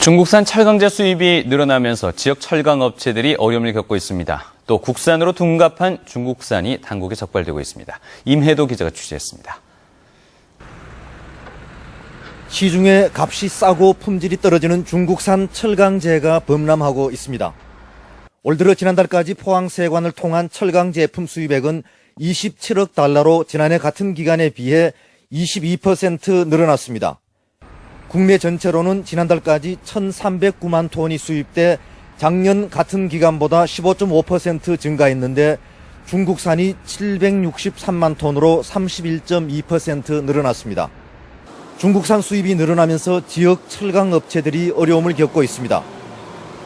중국산 철강제 수입이 늘어나면서 지역 철강 업체들이 어려움을 겪고 있습니다. 또 국산으로 둔갑한 중국산이 당국에 적발되고 있습니다. 임혜도 기자가 취재했습니다. 시중에 값이 싸고 품질이 떨어지는 중국산 철강제가 범람하고 있습니다. 올 들어 지난달까지 포항세관을 통한 철강 제품 수입액은 27억 달러로 지난해 같은 기간에 비해 22% 늘어났습니다. 국내 전체로는 지난달까지 1,309만 톤이 수입돼 작년 같은 기간보다 15.5% 증가했는데 중국산이 763만 톤으로 31.2% 늘어났습니다. 중국산 수입이 늘어나면서 지역 철강 업체들이 어려움을 겪고 있습니다.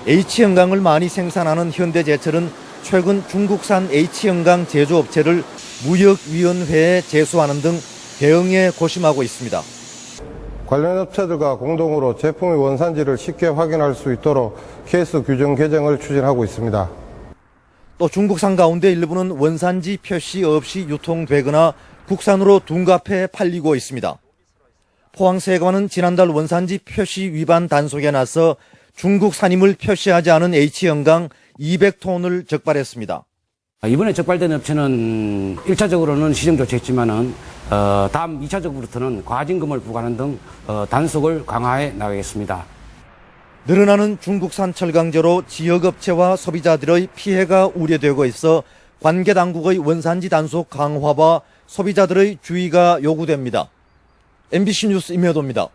H형강을 많이 생산하는 현대제철은 최근 중국산 H형강 제조업체를 무역위원회에 제소하는 등 대응에 고심하고 있습니다. 관련 업체들과 공동으로 제품의 원산지를 쉽게 확인할 수 있도록 케이스 규정 개정을 추진하고 있습니다. 또 중국산 가운데 일부는 원산지 표시 없이 유통되거나 국산으로 둔갑해 팔리고 있습니다. 포항세관은 지난달 원산지 표시 위반 단속에 나서 중국산임을 표시하지 않은 H형강 200톤을 적발했습니다. 이번에 적발된 업체는 1차적으로는 시정 조치했지만은 어, 다음 2차적으로부터는 과징금을 부과하는 등 어, 단속을 강화해 나가겠습니다. 늘어나는 중국산 철강제로 지역 업체와 소비자들의 피해가 우려되고 있어 관계 당국의 원산지 단속 강화와 소비자들의 주의가 요구됩니다. MBC 뉴스 임혜도입니다.